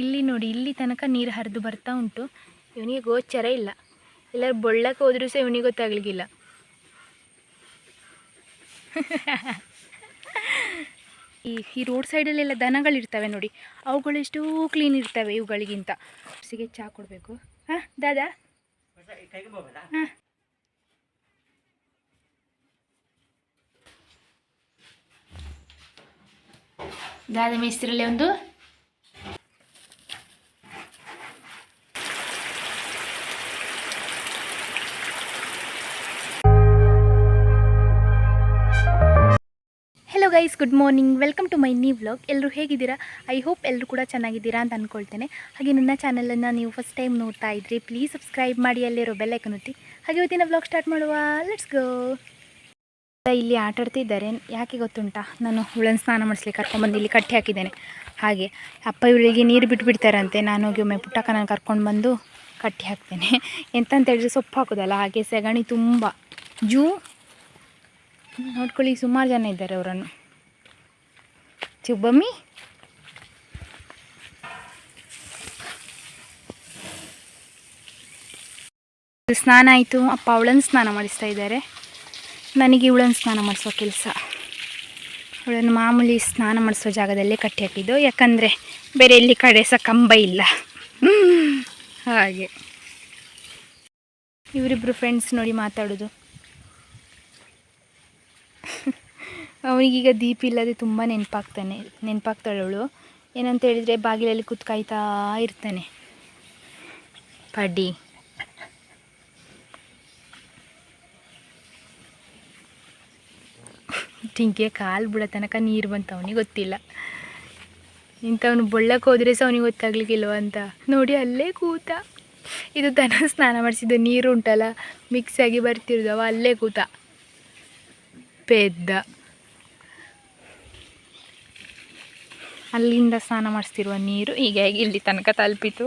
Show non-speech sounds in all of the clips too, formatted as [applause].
ಇಲ್ಲಿ ನೋಡಿ, ಇಲ್ಲಿ ತನಕ ನೀರು ಹರಿದು ಬರ್ತಾ ಉಂಟು. ಇವನಿಗೆ ಗೋಚರ ಇಲ್ಲ. ಎಲ್ಲರೂ ಬೊಳ್ಳಕ್ಕೆ ಹೋದ್ರೂ ಸಹ ಇವನಿಗೆ ಗೊತ್ತಾಗ್ಲಿಕ್ಕಿಲ್ಲ. ಈ ಈ ರೋಡ್ ಸೈಡಲ್ಲೆಲ್ಲ ದನಗಳಿರ್ತವೆ ನೋಡಿ. ಅವುಗಳು ಎಷ್ಟೋ ಕ್ಲೀನ್ ಇರ್ತವೆ ಇವುಗಳಿಗಿಂತ. ಸಿಗೆ ಚಹಾ ಕೊಡಬೇಕು. ಹಾಂ, ದಾದಾ? ಹಾಂ. ದಾದ ಮೇಸ್ತ್ರಲ್ಲಿ ಒಂದು? Good morning welcome to my new vlog ಎಲ್ಲರೂ ಹೇಗಿದ್ದೀರಾ? ಐ ಹೋಪ್ ಎಲ್ಲರೂ ಕೂಡ ಚೆನ್ನಾಗಿದ್ದೀರಾ ಅಂತ ಅಂದ್ಕೊಳ್ತೇನೆ ಹಾಗೆ ನನ್ನ ಚಾನಲನ್ನು ನೀವು ಫಸ್ಟ್ ಟೈಮ್ ನೋಡ್ತಾ ಇದ್ರಿ ಪ್ಲೀಸ್ ಸಬ್ಸ್ಕ್ರೈಬ್ ಮಾಡಿ ಅಲ್ಲಿರೋ ಬೆಲ್ಲೈಕನ್ ಒತ್ತಿ. ಹಾಗೆ ಇವತ್ತಿನ ವ್ಲಾಗ್ ಸ್ಟಾರ್ಟ್ ಮಾಡುವ. ಲೆಟ್ಸ್ ಗೋ ಇಲ್ಲಿ ಆಟಾಡ್ತಿದ್ದಾರೆ ಯಾಕೆ ಗೊತ್ತುಂಟಾ? ನಾನು ಹುಳನ ಸ್ನಾನ ಮಾಡಿಸ್ಲಿಕ್ಕೆ ಕರ್ಕೊಂಡ್ಬಂದು ಇಲ್ಲಿ ಕಟ್ಟಿ ಹಾಕಿದ್ದೇನೆ. ಹಾಗೆ ಅಪ್ಪ ಇವಳಿಗೆ ನೀರು ಬಿಟ್ಬಿಡ್ತಾರಂತೆ. ನಾನು ಹೋಗಿ ಒಮ್ಮೆ ಪುಟ್ಟಕ್ಕನ ಕರ್ಕೊಂಡು ಬಂದು ಕಟ್ಟಿ ಹಾಕ್ತೇನೆ. ಎಂತಂತ ಹೇಳಿದ್ರೆ ಸೊಪ್ಪು ಹಾಕೋದಲ್ಲ, ಹಾಗೆ ಸೆಗಣಿ ತುಂಬ. ಜೂ. ನೋಡ್ಕೊಳ್ಳಿ, ಸುಮಾರು ಜನ ಇದ್ದಾರೆ ಅವರನ್ನು. ಚುಬ್ಬಮ್ಮಿ ಸ್ನಾನ ಆಯಿತು. ಅಪ್ಪ ಅವಳನ್ನು ಸ್ನಾನ ಮಾಡಿಸ್ತಾ ಇದ್ದಾರೆ. ನನಗೆ ಇವಳನ್ನು ಸ್ನಾನ ಮಾಡಿಸೋ ಕೆಲಸ. ಅವಳನ್ನು ಮಾಮೂಲಿ ಸ್ನಾನ ಮಾಡಿಸೋ ಜಾಗದಲ್ಲೇ ಕಟ್ಟಿ ಹಾಕಿದ್ದು. ಯಾಕಂದರೆ ಬೇರೆ ಎಲ್ಲಿ ಕಡೆ ಸಹ ಕಂಬ ಇಲ್ಲ. ಹಾಗೆ. ಇವರಿಬ್ಬರು ಫ್ರೆಂಡ್ಸ್ ನೋಡಿ ಮಾತಾಡೋದು. ಅವನಿಗೀಗ ದೀಪ ಇಲ್ಲದೆ ತುಂಬ ನೆನಪಾಗ್ತಾನೆ ನೆನಪಾಗ್ತಾಳೆ ಅವಳು ಏನಂತ ಹೇಳಿದರೆ ಬಾಗಿಲಲ್ಲಿ ಕುತ್ಕಾಯ್ತಾ ಇರ್ತಾನೆ. ಪಡಿ. ಟಿಂಕೆ ಕಾಲು ಬಿಡೋ ತನಕ ನೀರು ಬಂತ, ಅವನಿಗೆ ಗೊತ್ತಿಲ್ಲ. ಇಂಥವನು ಬೊಳ್ಳಕ್ಕೆ ಹೋದರೆ ಸಹ ಅವನಿಗೆ ಗೊತ್ತಾಗ್ಲಿಕ್ಕಿಲ್ವ ಅಂತ. ನೋಡಿ, ಅಲ್ಲೇ ಕೂತ. ಇದು ದನ ಸ್ನಾನ ಮಾಡಿಸಿದ್ದು, ನೀರು ಉಂಟಲ್ಲ ಮಿಕ್ಸ್ ಆಗಿ ಬರ್ತಿರೋದವ ಅಲ್ಲೇ ಕೂತ. ಪೆದ್ದ. ಅಲ್ಲಿಂದ ಸ್ನಾನ ಮಾಡಿಸ್ತಿರುವ ನೀರು ಹೀಗಾಗಿ ಇಲ್ಲಿ ತನಕ ತಲುಪಿತು.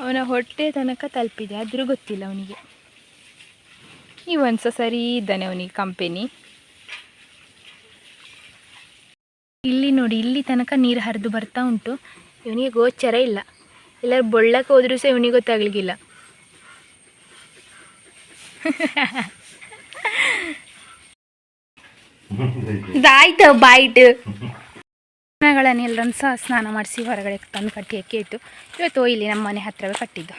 ಅವನ ಹೊಟ್ಟೆ ತನಕ ತಲುಪಿದೆ ಆದರೂ ಗೊತ್ತಿಲ್ಲ ಅವನಿಗೆ. ಇವನ್ಸ ಸರಿ ಇದ್ದಾನೆ ಅವನಿಗೆ ಕಂಪೆನಿ ಇಲ್ಲಿ ನೋಡಿ ಇಲ್ಲಿ ತನಕ ನೀರು ಹರಿದು ಬರ್ತಾ ಉಂಟು. ಇವನಿಗೆ ಗೋಚರ ಇಲ್ಲ. ಎಲ್ಲರೂ ಬೊಳ್ಳಕ್ಕೆ ಹೋದ್ರೂ ಸಹ ಇವನಿಗೆ ಗೊತ್ತಾಗ್ಲಿಕ್ಕಿಲ್ಲ. [laughs] ಬಾಯ್ಟ್ ದನಗಳನ್ನೆಲ್ಲರನ್ನು ಸಹ ಸ್ನಾನ ಮಾಡಿಸಿ ಹೊರಗಡೆ ತಂದು ಕಟ್ಟಿ ಅಕ್ಕಿ ಇಟ್ಟು ಇವತ್ತು ಇಲ್ಲಿ ನಮ್ಮ ಮನೆ ಹತ್ತಿರವೇ ಕಟ್ಟಿದ್ದು.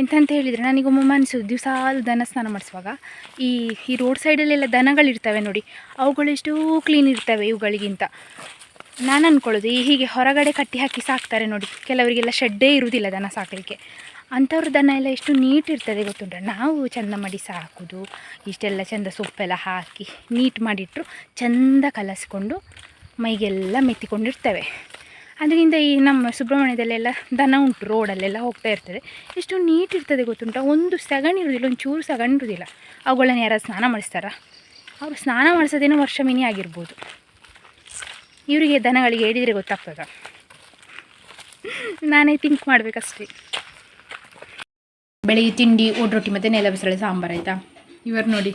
ಎಂತಂತ ಹೇಳಿದರೆ ನನಗೊಮ್ಮೆ ಮನಸ್ಸು ದಿವಸ ದನ ಸ್ನಾನ ಮಾಡಿಸುವಾಗ ಈ ಈ ರೋಡ್ ಸೈಡಲ್ಲೆಲ್ಲ ದನಗಳಿರ್ತವೆ ನೋಡಿ, ಅವುಗಳು ಎಷ್ಟೋ ಕ್ಲೀನ್ ಇರ್ತವೆ ಇವುಗಳಿಗಿಂತ. ನಾನು ಅಂದ್ಕೊಳ್ಳೋದು ಈ ಹೀಗೆ ಹೊರಗಡೆ ಕಟ್ಟಿ ಹಾಕಿ ಸಾಕ್ತಾರೆ ನೋಡಿ, ಕೆಲವರಿಗೆಲ್ಲ ಶೆಡ್ಡೇ ಇರುವುದಿಲ್ಲ ದನ ಸಾಕಲಿಕ್ಕೆ. ಅಂಥವ್ರ ದನ ಎಲ್ಲ ಎಷ್ಟು ನೀಟ್ ಇರ್ತದೆ ಗೊತ್ತುಂಟ? ನಾವು ಚಂದ ಮಾಡಿ ಸಾಕೋದು, ಇಷ್ಟೆಲ್ಲ ಚಂದ ಸೊಪ್ಪೆಲ್ಲ ಹಾಕಿ ನೀಟ್ ಮಾಡಿಟ್ರು ಚಂದ ಕಲಸ್ಕೊಂಡು ಮೈಗೆಲ್ಲ ಮೆತ್ತಿಕೊಂಡಿರ್ತವೆ. ಅದರಿಂದ ಈ ನಮ್ಮ ಸುಬ್ರಹ್ಮಣ್ಯದಲ್ಲೆಲ್ಲ ದನ ಉಂಟು ರೋಡಲ್ಲೆಲ್ಲ ಹೋಗ್ತಾ ಇರ್ತದೆ. ಎಷ್ಟು ನೀಟ್ ಇರ್ತದೆ ಗೊತ್ತುಂಟ? ಒಂದು ಸಗಣಿ ಇರೋದಿಲ್ಲ ಒಂದು ಚೂರು ಸಗಣಿ ಇರೋದಿಲ್ಲ. ಅವುಗಳನ್ನ ಯಾರಾದ್ರು ಸ್ನಾನ ಮಾಡಿಸ್ತಾರ? ಅವರು ಸ್ನಾನ ಮಾಡಿಸೋದೇನೋ ವರ್ಷ ಮಿನಿ ಆಗಿರ್ಬೋದು. ಇವರಿಗೆ ದನಗಳಿಗೆ ಹೇಳಿದರೆ ಗೊತ್ತಾಗ್ತದ? ನಾನೇ ಥಿಂಕ್ ಮಾಡಬೇಕಷ್ಟೇ. ಬೆಳಿಗ್ಗೆ ತಿಂಡಿ ರೊಟ್ಟಿ ಮತ್ತು ನೆಲ ಬಸಳೆ ಸಾಂಬಾರು ಆಯಿತಾ? ಇವರು ನೋಡಿ.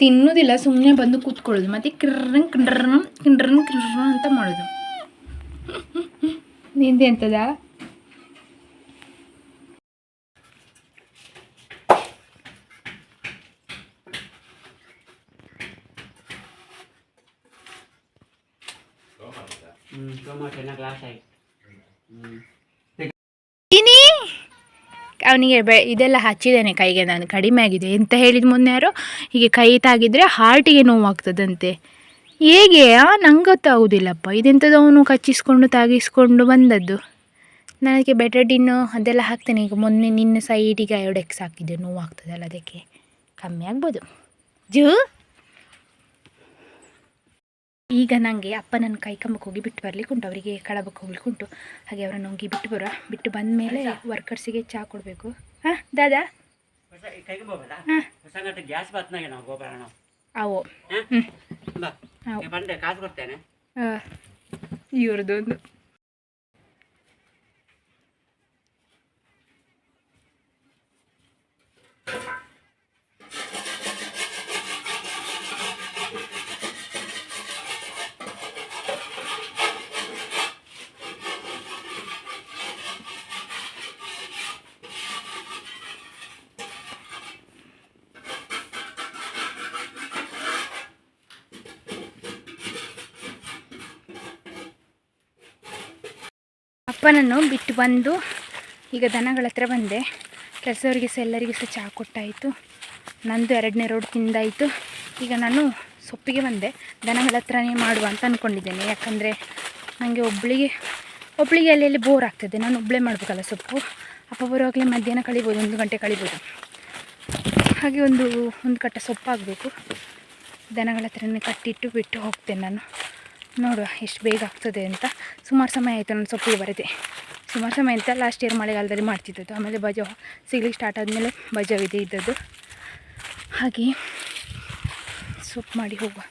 ತಿನ್ನೋದಿಲ್ಲ ಸುಮ್ಮನೆ ಬಂದು ಕೂತ್ಕೊಳ್ಳೋದು ಮತ್ತು ಕಿರ್ರನ್ ಕಿಂಡ್ರನ್ ಕಿಂಡ್ರನ್ ಕಿಂಡ್ರನ್ ಅಂತ ಮಾಡೋದು ನಿಂದೆ ಎಂತದ ಹ್ಮ್ ಟೊಮಾಟೊನ ಗ್ಲಾಸ್ ಆಯ್ತು ಹ್ಮ್ ಇನಿ ಅವನಿಗೆ ಬೆ, ಇದೆಲ್ಲ ಹಚ್ಚಿದ್ದೇನೆ ಕೈಗೆ, ನಾನು ಕಡಿಮೆ ಆಗಿದೆ ಎಂತ ಹೇಳಿದ ಮೊನ್ನೆ ಯಾರೋ, ಹೀಗೆ ಕೈ ತಾಗಿದ್ರೆ ಹಾರ್ಟಿಗೆ ನೋವಾಗ್ತದಂತೆ. ಹೇಗೆ? ನಂಗೆ ಗೊತ್ತಾಗೋದಿಲ್ಲಪ್ಪ ಇದೆಂಥದ್ದು ಅವನು ಕಚ್ಚಿಸ್ಕೊಂಡು ತಾಗಿಸ್ಕೊಂಡು ಬಂದದ್ದು? ನನಗೆ ಬೆಟಡಿನ್ನು ಅದೆಲ್ಲ ಹಾಕ್ತೇನೆ. ಈಗ ಮೊನ್ನೆ ನಿನ್ನ ಸೈಡಿಗೆ ಅಯೋಡೆಕ್ಸ್ ಹಾಕಿದ್ದೆ. ನೋವಾಗ್ತದಲ್ಲ ಅದಕ್ಕೆ. ಕಮ್ಮಿ ಆಗ್ಬೋದು. ಜೂ? ಈಗ ನನಗೆ ಅಪ್ಪ ನನ್ನ ಕೈ ಕಂಬಕ್ಕೆ ಹೋಗಿ ಬಿಟ್ಟು ಬರ್ಲಿಕ್ಕೆ ಉಂಟು. ಅವರಿಗೆ ಕಳಬಕ್ಕೆ ಹೋಗ್ಲಿಕ್ಕೆ ಉಂಟು. ಹಾಗೆ ಅವರನ್ನು ಹೋಗಿ ಬಿಟ್ಟು ಬರೋ ಬಿಟ್ಟು ಬಂದ ಮೇಲೆ ವರ್ಕರ್ಸಿಗೆ ಚಹಾ ಕೊಡಬೇಕು. ಹಾಂ ದಾದಾ? ಹೊಸ ಕೈಗೆ ಹೋಗಲ್ಲ ಹಾಂ ಹೊಸ ಗಂಟೆ ಗ್ಯಾಸ್ ಬತ್ನಾಗೆ ನಾವು ಗೋಪಾಲ ನಾವು ಅವು ಹಾಂ ಹ್ಞೂ ಬಾ ಹೌದು. ಈಗ ಬಂದೆ ಕಾಸು ಕೊಡ್ತೇನೆ ಇವ್ರದ್ದೊಂದು ಅಪ್ಪನನ್ನು ಬಿಟ್ಟು ಬಂದು ಈಗ ದನಗಳ ಹತ್ರ ಬಂದೆ. ಕೆಲಸದವ್ರಿಗೆ ಸಹ ಎಲ್ಲರಿಗೂ ಸಹ ಚಹಾ ಕೊಟ್ಟಾಯಿತು. ನಂದು ಎರಡನೇ ರೋಡ್ ತಿಂದಾಯಿತು. ಈಗ ನಾನು ಸೊಪ್ಪಿಗೆ ಬಂದೆ. ದನಗಳ ಹತ್ರನೇ ಮಾಡುವ ಅಂತ ಅಂದ್ಕೊಂಡಿದ್ದೇನೆ ಯಾಕಂದರೆ ನನಗೆ ಒಬ್ಬಳಿಗೆ ಒಬ್ಬಳಿಗೆ ಅಲ್ಲಿ ಬೋರ್ ಆಗ್ತದೆ. ನಾನು ಒಬ್ಬಳೇ ಮಾಡಬೇಕಲ್ಲ ಸೊಪ್ಪು. ಅಪ್ಪ ಬರುವಾಗಲೇ ಮಧ್ಯಾಹ್ನ ಕಳಿಬೋದು, ಒಂದು ಗಂಟೆ ಕಳಿಬೋದು. ಹಾಗೆ ಒಂದು ಒಂದು ಕಟ್ಟ ಸೊಪ್ಪಾಗಬೇಕು. ದನಗಳ ಹತ್ರನೇ ಕಟ್ಟಿಟ್ಟು ಬಿಟ್ಟು ಹೋಗ್ತೇನೆ ನಾನು. ನೋಡುವ, ಎಷ್ಟು ಬೇಗ ಆಗ್ತದೆ ಅಂತ. ಸುಮಾರು ಸಮಯ ಆಯಿತು ನಾನು ಸೊಪ್ಪಿಗೆ ಬರದೆ ಸುಮಾರು ಸಮಯ ಅಂತ ಲಾಸ್ಟ್ ಇಯರ್ ಮಳೆಗಾಲದಲ್ಲಿ ಮಾಡ್ತಿದ್ದದ್ದು. ಆಮೇಲೆ ಬಜ ಸಿಗ್ಲಿಕ್ಕೆ ಸ್ಟಾರ್ಟ್ ಆದಮೇಲೆ ಬಜವಿದೆ ಇದೆ ಇದ್ದದ್ದು. ಹಾಗೆ, ಸೊಪ್ಪು ಮಾಡಿ ಹೋಗುವ.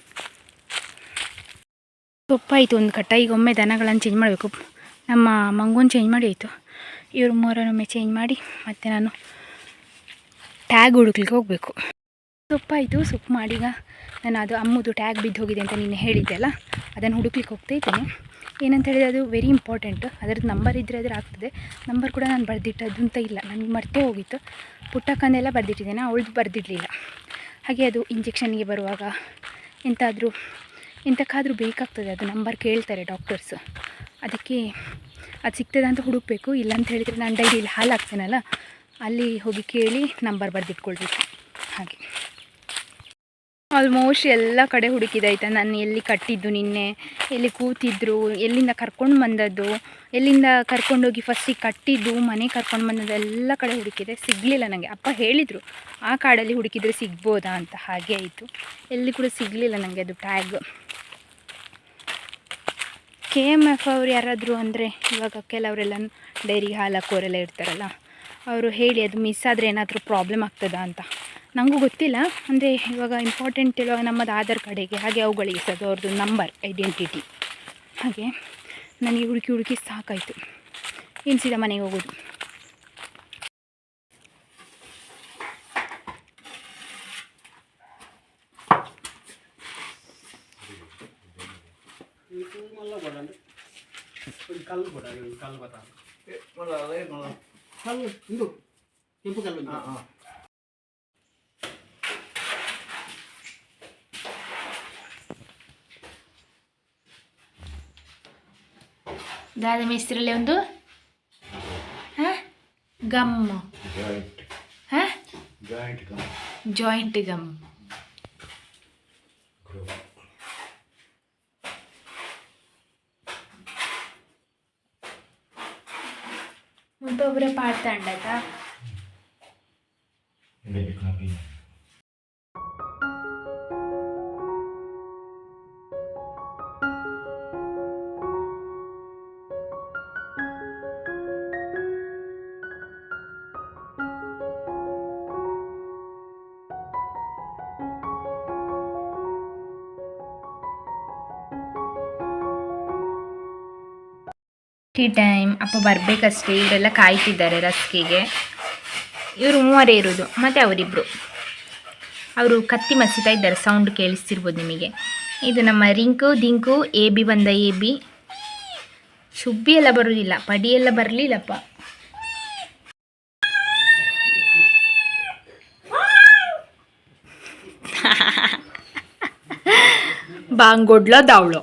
ಸೊಪ್ಪಾಯಿತು ಒಂದು ಕಟ್ಟ ಈಗ ಒಮ್ಮೆ ದನಗಳನ್ನು ಚೇಂಜ್ ಮಾಡಬೇಕು. ನಮ್ಮ ಮಂಗೂನ್ ಚೇಂಜ್ ಮಾಡಿ ಆಯಿತು ಇವರು ಮೂರನ್ನೊಮ್ಮೆ ಚೇಂಜ್ ಮಾಡಿ ಮತ್ತು ನಾನು ಟ್ಯಾಗ್ ಹುಡುಕ್ಲಿಕ್ಕೆ ಹೋಗಬೇಕು. ಸೊಪ್ಪಾಯಿತು, ಸೊಪ್ಪು ಮಾಡೀಗ ನಾನು ಅದು ಅಮ್ಮದು ಟ್ಯಾಗ್ ಬಿದ್ದು ಹೋಗಿದೆ ಅಂತ ನೀನು ಹೇಳಿದ್ದೆ ಅಲ್ಲ ಅದನ್ನು ಹುಡುಕ್ಲಿಕ್ಕೆ ಹೋಗ್ತಾ ಇದ್ದೀನಿ. ಏನಂತ ಹೇಳಿದರೆ ಅದು ವೆರಿ ಇಂಪಾರ್ಟೆಂಟ್ ಅದರದ್ದು ನಂಬರ್ ಇದ್ದರೆ ಅದ್ರ ಆಗ್ತದೆ. ನಂಬರ್ ಕೂಡ ನಾನು ಬರೆದಿಟ್ಟದ್ದು ಅಂತ ಇಲ್ಲ. ನನಗೆ ಮರ್ತೇ ಹೋಗಿತ್ತು. ಪುಟ್ಟಕ್ಕಂದೆಲ್ಲ ಬರೆದಿಟ್ಟಿದ್ದೇನೆ ಅವಳದು ಬರೆದಿಡಲಿಲ್ಲ. ಹಾಗೆ ಅದು ಇಂಜೆಕ್ಷನ್ಗೆ ಬರುವಾಗ ಎಂತಾದರೂ, ಎಂತಕ್ಕಾದರೂ ಬೇಕಾಗ್ತದೆ ಅದು ನಂಬರ್ ಕೇಳ್ತಾರೆ ಡಾಕ್ಟರ್ಸ್ ಅದಕ್ಕೆ ಅದು ಸಿಗ್ತದೆ ಅಂತ ಹುಡುಕಬೇಕು ಇಲ್ಲ ಅಂತ ಹೇಳಿದರೆ ನಾನು ಡೈಲಿ ಹಾಲು ಹಾಕ್ತೇನಲ್ಲ ಅಲ್ಲಿ ಹೋಗಿ ಕೇಳಿ ನಂಬರ್ ಬರೆದಿಟ್ಕೊಳ್ಬೇಕು. ಹಾಗೆ. ಆಲ್ಮೋಸ್ಟ್ ಎಲ್ಲ ಕಡೆ ಹುಡುಕಿದಾಯ್ತಾ ನಾನು ಎಲ್ಲಿ ಕಟ್ಟಿದ್ದು ನಿನ್ನೆ, ಎಲ್ಲಿ ಕೂತಿದ್ರು, ಎಲ್ಲಿಂದ ಕರ್ಕೊಂಡು ಬಂದದ್ದು, ಎಲ್ಲಿಂದ ಕರ್ಕೊಂಡೋಗಿ ಫಸ್ಟಿಗೆ ಕಟ್ಟಿದ್ದು, ಮನೆ ಕರ್ಕೊಂಡು ಬಂದದ್ದು, ಎಲ್ಲ ಕಡೆ ಹುಡುಕಿದೆ, ಸಿಗಲಿಲ್ಲ ನನಗೆ ಅಪ್ಪ ಹೇಳಿದರು, ಆ ಕಾಡಲ್ಲಿ ಹುಡುಕಿದರೆ ಸಿಗ್ಬೋದಾ ಅಂತ, ಹಾಗೆ ಆಯಿತು. ಎಲ್ಲಿ ಕೂಡ ಸಿಗಲಿಲ್ಲ ನನಗೆ ಅದು ಟ್ಯಾಗ್ ಕೆ ಎಂ ಎಫ್ ಅವ್ರು ಯಾರಾದರೂ ಅಂದರೆ, ಇವಾಗ ಕೆಲವರೆಲ್ಲ ಡೈರಿ ಹಾಲು ಹಾಕೋರೆಲ್ಲ ಇರ್ತಾರಲ್ಲ, ಅವರು ಹೇಳಿ, ಅದು ಮಿಸ್ ಆದರೆ ಏನಾದರೂ ಪ್ರಾಬ್ಲಮ್ ಆಗ್ತದಾ ಅಂತ. ನನಗೂ ಗೊತ್ತಿಲ್ಲ. ಅಂದರೆ ಇವಾಗ ಇಂಪಾರ್ಟೆಂಟ್ ಇರೋ ನಮ್ಮದು ಆಧಾರ್ ಕಾರ್ಡಿಗೆ ಹಾಗೆ ಅವುಗಳಿಗೆ ಸಹ ಅವ್ರದ್ದು ನಂಬರ್ ಐಡೆಂಟಿಟಿ ಹಾಗೆ ನನಗೆ ಹುಡುಕಿ ಹುಡುಕಿ ಸಾಕಾಯಿತು. ಏನು ಸೀದಾ ಮನೆಗೆ ಹೋಗೋದು? itu malah ದಾದ ಮೇಸ್ತ್ರಲ್ಲಿ ಒಂದು ಹಾಂ ಗಮ್ಮು joint ಹಾಂ joint gum joint gum group ಮುಂತೊಬ್ಬರೇ ಪಾಡ್ತಾ ಉಂಡಾಯ್ತಾ tea time ಅಪ್ಪ ಬರಬೇಕಷ್ಟೇ, ಇವರೆಲ್ಲ ಕಾಯ್ತಿದ್ದಾರೆ ರಸ್ಕಿಗೆ. ಇವರು ಮೂವರೇ ಇರೋದು, ಮತ್ತು ಅವರಿಬ್ಬರು ಅವರು ಕತ್ತಿ ಮಸಿತಾ ಇದ್ದಾರೆ ಸೌಂಡ್ ಕೇಳಿಸ್ತಿರ್ಬೋದು ನಿಮಗೆ. ಇದು ನಮ್ಮ ರಿಂಕು, ದಿಂಕು ಎ ಬಿ ಬಂದ ಎ ಬಿ ಶುಬ್ಬಿ ಎಲ್ಲ ಬರೋದಿಲ್ಲ, ಪಡಿ ಎಲ್ಲ ಬರಲಿಲ್ಲಪ್ಪ. ಬಾಂಗೊಡ್ಲ ದಾವಳು.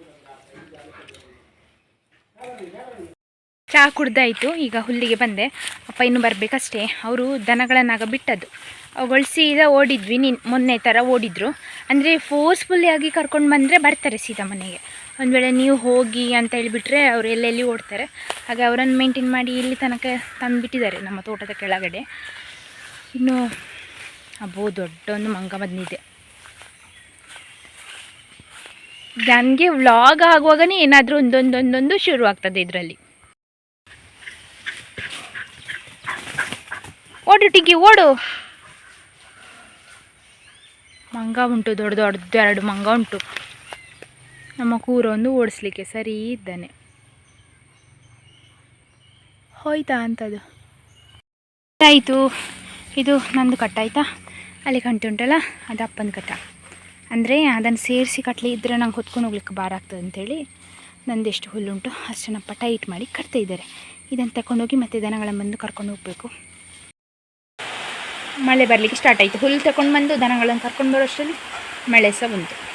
ಚಹಾ ಕುಡ್ದಾಯಿತು, ಈಗ ಹುಲ್ಲಿಗೆ ಬಂದೆ. ಅಪ್ಪ ಇನ್ನು ಬರಬೇಕಷ್ಟೇ. ಅವರು ದನಗಳನ್ನಾಗ ಬಿಟ್ಟದ್ದು. ಅವುಗಳು ಸೀದಾ ಓಡಿದ್ವಿ, ನಿನ್ ಮೊನ್ನೆ ಥರ ಓಡಿದ್ರು. ಅಂದರೆ ಫೋರ್ಸ್ಫುಲ್ಲಿ ಆಗಿ ಕರ್ಕೊಂಡು ಬಂದರೆ ಬರ್ತಾರೆ ಸೀದಾ ಮನೆಗೆ. ಒಂದು ವೇಳೆ ನೀವು ಹೋಗಿ ಅಂತ ಹೇಳಿಬಿಟ್ರೆ ಅವರು ಎಲ್ಲೆಲ್ಲಿ ಓಡ್ತಾರೆ. ಹಾಗೆ ಅವರನ್ನು ಮೇಂಟೈನ್ ಮಾಡಿ ಇಲ್ಲಿ ತನಕ ತಂದುಬಿಟ್ಟಿದ್ದಾರೆ ನಮ್ಮ ತೋಟದ ಕೆಳಗಡೆ. ಇನ್ನು ಅಬ್ಬೋ ದೊಡ್ಡ ಒಂದು ಮಂಗ ಬಂದಿದೆ. ನನಗೆ ವ್ಲಾಗ್ ಆಗುವಾಗನೇ ಏನಾದರೂ ಒಂದೊಂದೊಂದೊಂದು ಶುರು ಆಗ್ತದೆ ಇದರಲ್ಲಿ. ಓಡು ಟಿಂಕಿ, ಓಡು. ಮಂಗ ಉಂಟು, ದೊಡ್ಡ ದೊಡ್ಡದು ಎರಡು ಮಂಗ ಉಂಟು. ನಮ್ಮ ಕೂರೊಂದು ಓಡಿಸ್ಲಿಕ್ಕೆ ಸರಿ ಇದ್ದಾನೆ. ಹೋಯ್ತಾ ಅಂತದು. ಆಯಿತು, ಇದು ನಂದು ಕಟ್ಟಾಯ್ತಾ ಅಲ್ಲಿ ಕಂಟು ಉಂಟಲ್ಲ, ಅದು ಅಪ್ಪನ ಕಟ್ಟ. ಅಂದರೆ ಅದನ್ನು ಸೇರಿಸಿ ಕಟ್ಲಿ ಇದ್ದರೆ ನಂಗೆ ಹೊತ್ಕೊಂಡು ಹೋಗ್ಲಿಕ್ಕೆ ಭಾರ ಆಗ್ತದೆ ಅಂತೇಳಿ ನಂದೆಷ್ಟು ಹುಲ್ಲುಂಟು ಅಷ್ಟನ್ನಪ್ಪ ಟೈಟ್ ಮಾಡಿ ಕಟ್ತಾ ಇದ್ದಾರೆ. ಇದನ್ನು ತಗೊಂಡೋಗಿ ಮತ್ತೆ ದನಗಳನ್ನು ಬಂದು ಕರ್ಕೊಂಡು ಹೋಗಬೇಕು. ಮಳೆ ಬರಲಿಕ್ಕೆ ಸ್ಟಾರ್ಟ್ ಆಯಿತು. ಹುಲ್ಲು ತಗೊಂಡು ಬಂದು ದನಗಳನ್ನು ಕರ್ಕೊಂಡು ಬರೋಷ್ಟರಲ್ಲಿ ಮಳೆ ಸಹ ಬಂತು